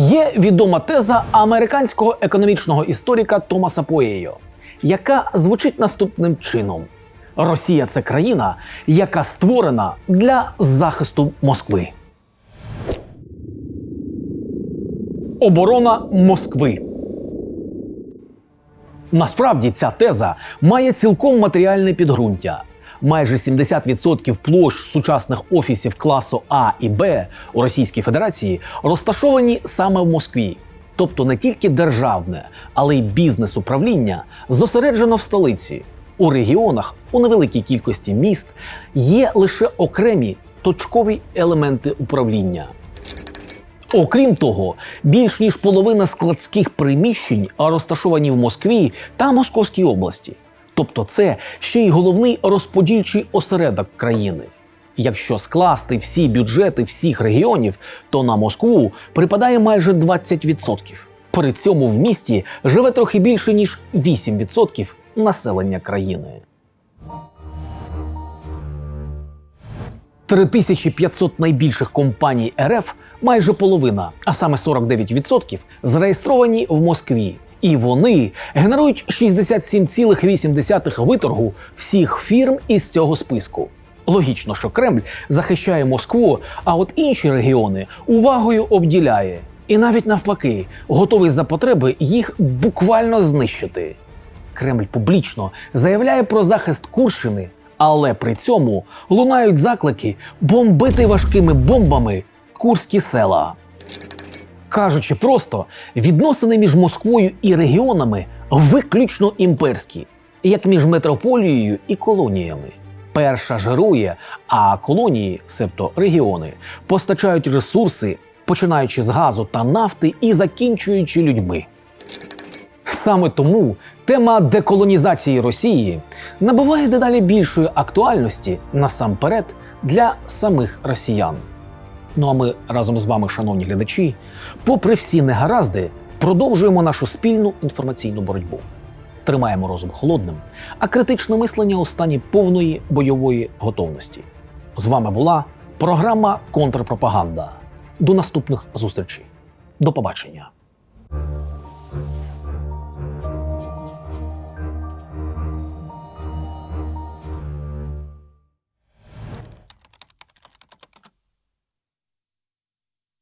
Є відома теза американського економічного історика Томаса Поєйо, яка звучить наступним чином: Росія це країна, яка створена для захисту Москви. Оборона Москви. Насправді ця теза має цілком матеріальне підґрунтя. Майже 70% площ сучасних офісів класу А і Б у Російській Федерації розташовані саме в Москві. Тобто не тільки державне, але й бізнес-управління зосереджено в столиці. У регіонах, у невеликій кількості міст, є лише окремі точкові елементи управління. Окрім того, більш ніж половина складських приміщень розташовані в Москві та Московській області. Тобто, це ще й головний розподільчий осередок країни. Якщо скласти всі бюджети всіх регіонів, то на Москву припадає майже 20%. При цьому в місті живе трохи більше ніж 8% населення країни. 3500 найбільших компаній РФ майже половина, а саме 49% зареєстровані в Москві. І вони генерують 67,8 виторгу всіх фірм із цього списку. Логічно, що Кремль захищає Москву, а от інші регіони увагою обділяє. І навіть навпаки, готовий за потреби їх буквально знищити. Кремль публічно заявляє про захист Курщини, але при цьому лунають заклики бомбити важкими бомбами курські села. Кажучи просто, відносини між Москвою і регіонами виключно імперські, як між метрополією і колоніями. Перша жирує, а колонії, себто регіони, постачають ресурси, починаючи з газу та нафти і закінчуючи людьми. Саме тому тема деколонізації Росії набуває дедалі більшої актуальності насамперед для самих росіян. Ну а ми разом з вами, шановні глядачі, попри всі негаразди, продовжуємо нашу спільну інформаційну боротьбу. Тримаємо розум холодним, а критичне мислення у стані повної бойової готовності. З вами була програма Контрпропаганда. До наступних зустрічей. До побачення.